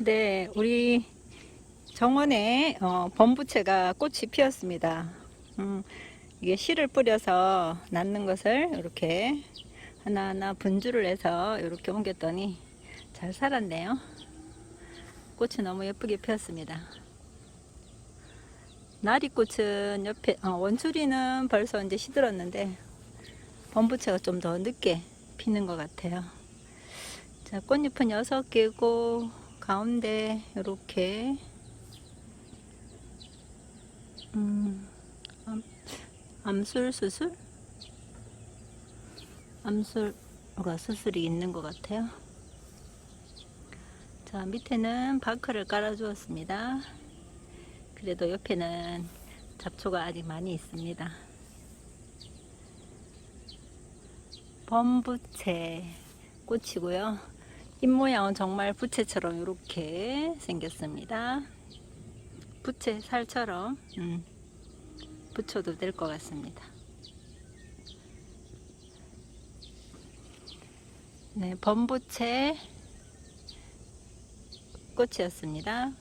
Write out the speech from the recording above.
네, 우리 정원에 어, 범부채가 꽃이 피었습니다. 음, 이게 씨를 뿌려서 낳는 것을 이렇게 하나하나 분주를 해서 이렇게 옮겼더니 잘 살았네요. 꽃이 너무 예쁘게 피었습니다. 나리꽃은 옆에 어, 원추리는 벌써 이제 시들었는데 범부채가 좀 더 늦게 피는 것 같아요. 자, 꽃잎은 여섯 개고 가운데 이렇게 음, 암, 암술 수술? 암술과 수술이 있는 것 같아요. 자, 밑에는 바크를 깔아 주었습니다. 그래도 옆에는 잡초가 아직 많이 있습니다. 범부채 꽃이고요. 잎 모양은 정말 부채처럼 이렇게 생겼습니다. 부채 살처럼 음, 붙여도 될 것 같습니다. 네, 범부채 꽃이었습니다.